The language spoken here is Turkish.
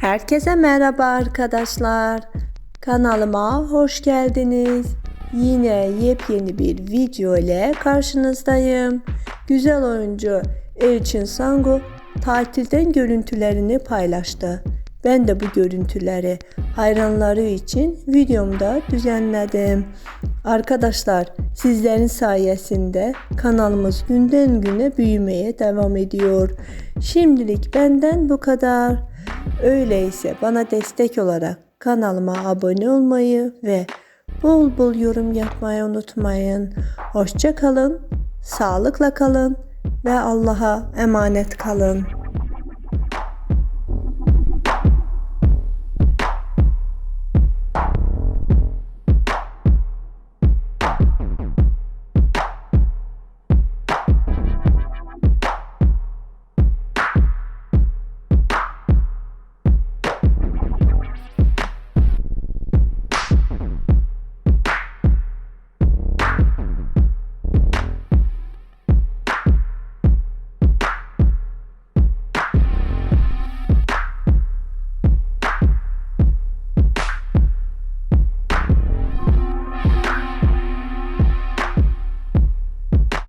Herkese merhaba arkadaşlar. Kanalıma hoş geldiniz. Yine yepyeni bir video ile karşınızdayım. Güzel oyuncu Elçin Sangu tatilden görüntülerini paylaştı. Ben de bu görüntüleri hayranları için videomda düzenledim. Arkadaşlar sizlerin sayesinde kanalımız günden güne büyümeye devam ediyor. Şimdilik benden bu kadar. Öyleyse bana destek olarak kanalıma abone olmayı ve bol bol yorum yapmayı unutmayın. Hoşça kalın, sağlıkla kalın ve Allah'a emanet kalın.